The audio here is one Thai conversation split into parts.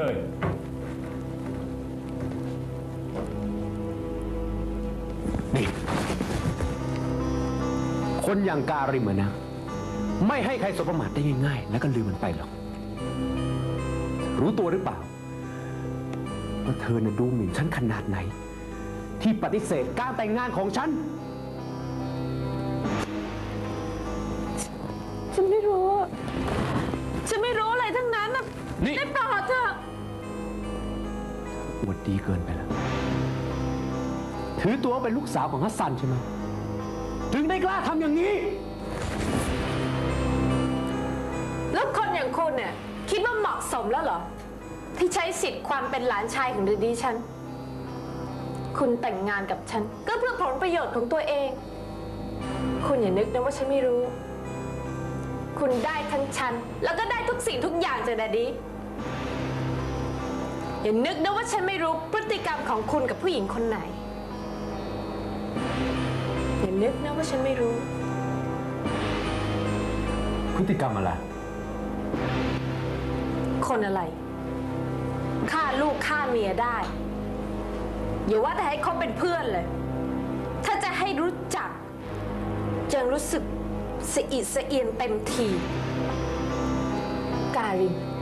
เลยนี่ คนอย่างการิมอะนะ ไม่ให้ใครสบประมาทได้ง่ายๆ แล้วก็ลืมมันไปหรอก รู้ตัวหรือเปล่าว่าเธอน่ะดูหมิ่นฉันขนาดไหน ที่ปฏิเสธการแต่งงานของฉัน ฉันไม่รู้ ฉันไม่รู้อะไรทั้งนั้นนะนี่ ได้โปรดเถอะอว ดีเกินไปแล้ว ถือตัวว่าเป็นลูกสาวของฮัสซันใช่ไหม ถึงได้กล้าทำอย่างนี้ แล้วคนอย่างคุณเนี่ยคิดว่าเหมาะสมแล้วเหรอ ที่ใช้สิทธิ์ความเป็นหลานชายของดดีฉัน คุณแต่งงานกับฉัน ก็เพื่อผลประโยชน์ของตัวเอง คุณอย่านึกนะว่าฉันไม่รู้ คุณได้ทั้งฉัน แล้วก็ได้ทุกสิ่งทุกอย่างจากดดดี อย่านึกนะว่าฉันไม่รู้พฤติกรรมของคุณกับผู้หญิงคนไหน อย่านึกนะว่าฉันไม่รู้ พฤติกรรมอะไร คนอะไรฆ่าลูกฆ่าเมียได้ อย่าว่าแต่ให้เขาเป็นเพื่อนเลย ถ้าจะให้รู้จักจะรู้สึกสะอิดสะเอียนเต็มที การินคุณเป็นคน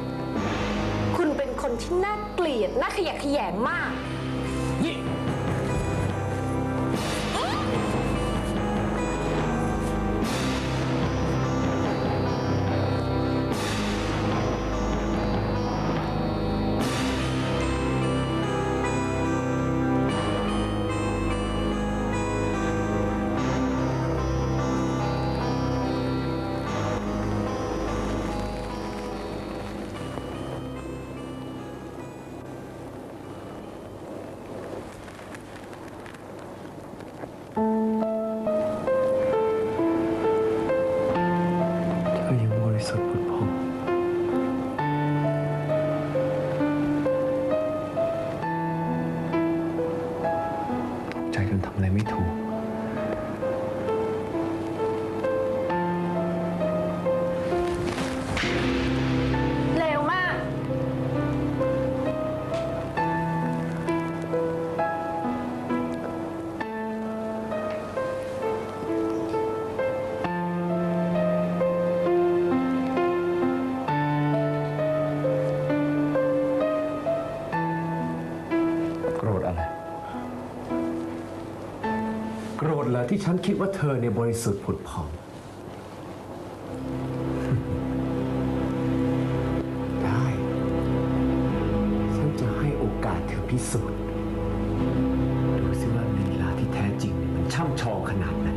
ที่น่าเกลียด น่าขยะแขยงมาก อยัง กรธเหรอที่ฉันคิดว่าเธอเนี่ยบริสุทธิ์ผุดผ่อง ได้ ฉันจะให้โอกาสเธอพิสูจน์ ดูสิว่าลีลาที่แท้จริงเนี่ยมันช่ำชองขนาดไหน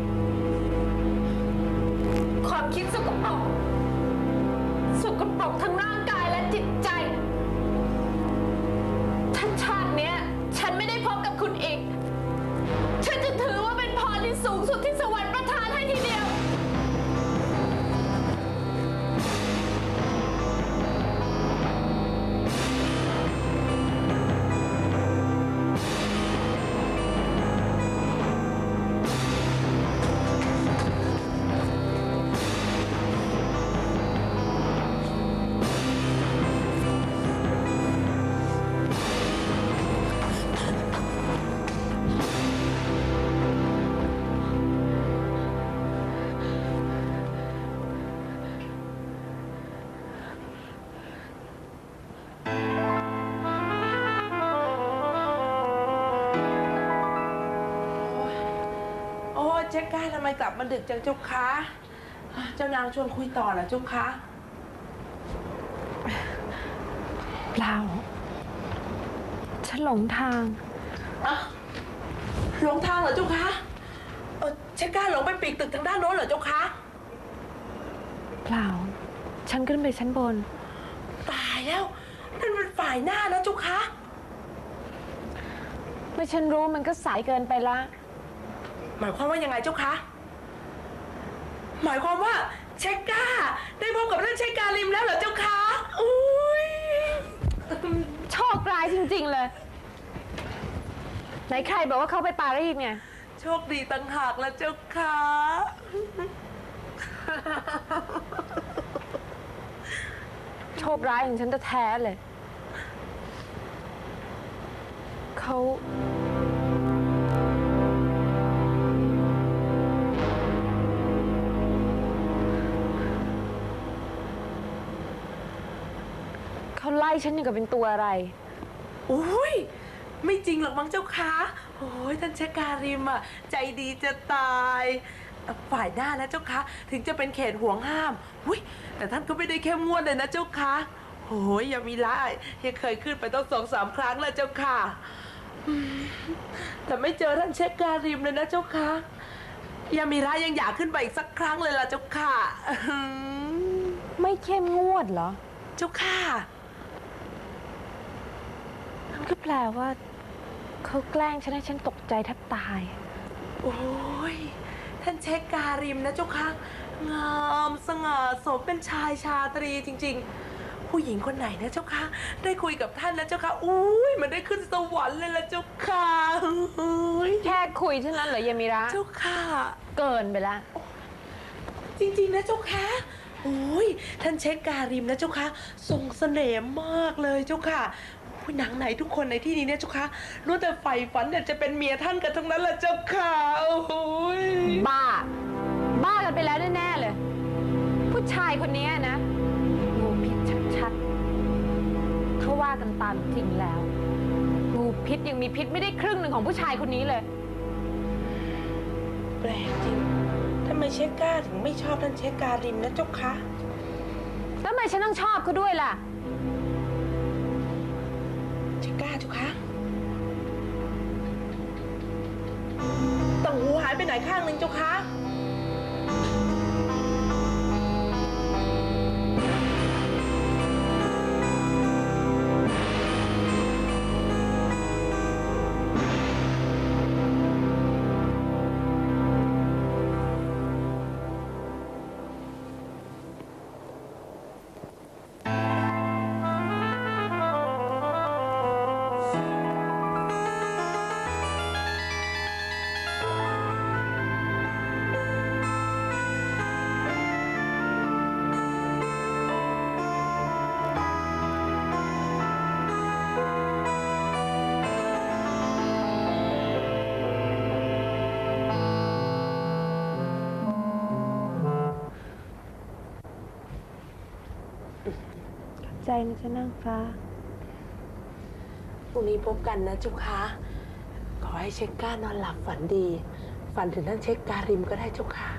ความคิดสกปรกสกปรกทั้งร่างกายและจิตใจ ถ้าชาติเนี้ย ฉันไม่ได้พบกับคุณอีก ฉันจะถือว่าเป็นพรที่ สูงสุดที่สวรรค์ประทานให้ทีเดียว จ๊ก้าทำไมกลับมาดึกจังเจ้าคะเจ้านางชวนคุยต่อเหรอเจ้าคะเปล่าฉันหลงทางอะหลงทางเหรอเจ้าคะเออเจ๊ก้าหลงไปปีกตึกทางด้านโน้นเหรอเจ้าคะเปล่า ฉันขึ้นไปชั้นบน ตายแล้วนั่นมันฝ่ายหน้านะเจ้าคะเมื่อฉันรู้มันก็สายเกินไปละ หมายความว่ายังไงเจ้าคะ หมายความว่าเจ๊ก้า ได้พบกับเรื่องเจ๊กาลิมแล้วเหรอเจ้าคะอุ้ยโชคร้ายจริง ๆ เลย ไหนใครบอกว่าเขาไปปารีสไงโชคดีต่างหากแล้วเจ้าคะโชคร้ายของฉันจะแท้ๆเลย เขา ไล่ฉันอย่างกับเป็นตัวอะไร อุ้ยไม่จริงหรอกมั้งเจ้าคะโอ้ยท่านเชคการิมอะ ใจดีจะตายเอ่อฝ่ายหน้านะเจ้าคะถึงจะเป็นเขตห่วงห้ามอุ้ยแต่ท่านก็ไม่ได้เข้มงวดเลยนะเจ้าคะโอ้ยอย่ามีละยังเคยขึ้นไปต้องสองสามครั้งแล้วเจ้าค่ะอืมแต่ไม่เจอท่านเชคการิมเลยนะเจ้าคะยามีระยังอยากขึ้นไปอีกสักครั้งเลยล่ะเจ้าค่ะอืมไม่เข้มงวดเหรอ เจ้าค่ะนั่น ก็แปลว่าเขาแกล้งฉันให้ฉันตกใจแทบตาย โอ้ย ท่านเช็คการิมนะเจ้าคะงามสง่าสมเป็นชายชาตรีจริง ๆ ผู้หญิงคนไหนนะเจ้าคะ ได้คุยกับท่านนะเจ้าคะอุ้ยมันได้ขึ้นสวรรค์เลยละเจ้าค่ะอุ้ยแค่คุยเท่านั้นเหรอยามิระ เจ้าค่ะ เกินไปแล้วจริง ๆ นะเจ้าคะโอ้ยท่านเช็คการิมนะเจ้าคะทรงเสน่ห์มากเลยเจ้าค่ะ ผู้หนังไหนทุกคนในที่นี้เนี่ยเจ้าคะล้วนแต่ใฝ่ฝันอยากจะเป็นเมียท่านกันทั้งนั้นแหละเจ้าค่ะโอ้ยบ้า บ้ากันไปแล้วแน่ๆเลย ผู้ชายคนนี้นะงูพิษชัดๆเขาว่ากันตามจริงแล้วงูพิษยังมีพิษไม่ได้ครึ่งหนึ่งของผู้ชายคนนี้เลย แปลกจริงทำไมเชคก้าถึงไม่ชอบท่านเชคการิมนะเจ้าคะแล้วทำไมฉันต้องชอบเขาด้วยล่ะ หูหายไปไหนข้างหนึ่งเจ้าคะ ใจนะจ๊ะนางฟ้า พรุ่งนี้พบกันนะเจ้าคะ ขอให้เชคก้านอนหลับฝันดี ฝันถึงท่านเชคการิมก็ได้เจ้าค่ะ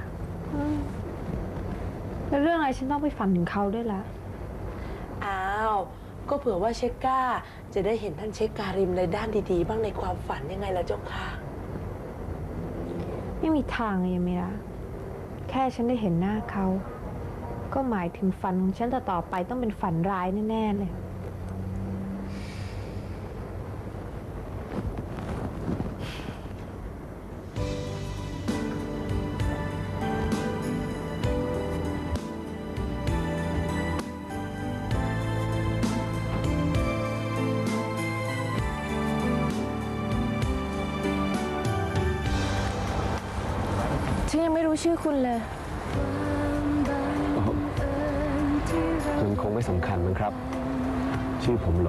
แล้วเรื่องอะไรฉันต้องไปฝันถึงเขาด้วยล่ะ อ้าว ก็เผื่อว่าเชคก้า จะได้เห็นท่านเชคการิมในด้านดีๆ บ้างในความฝันยังไงล่ะเจ้าค่ะ ไม่มีทางเลยยามิระแค่ฉันได้เห็นหน้าเขา ก็หมายถึงฝันของฉันต่อๆไปต้องเป็นฝันร้ายแน่ๆเลยฉันยังไม่รู้ชื่อคุณเลย สำคัญมั้งครับ ชื่อผมโหล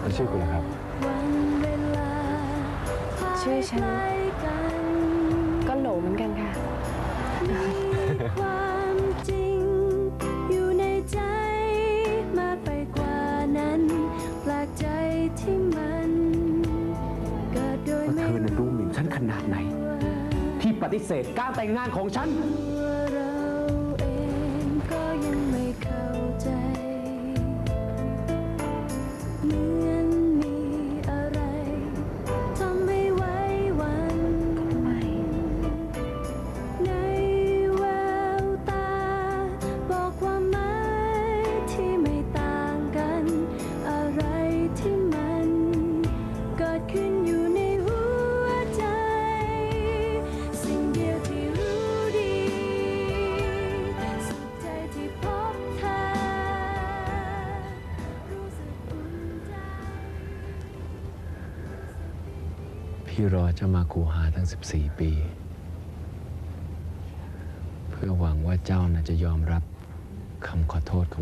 แล้วชื่อคุณล่ะครับ ชื่อฉันก็โหลเหมือนกันค่ะ ความจริงอยู่ในใจมากไปกว่านั้นแปลกใจที่มันเกิดโดยว่าไม่เธอน่ะดูหมิ่นฉันขนาดไหน ที่ปฏิเสธการแต่งงานของฉัน ที่รอเจ้ามาคูหาทั้ง 14 ปี เพื่อหวังว่าเจ้าน่ะจะยอมรับคำขอโทษของ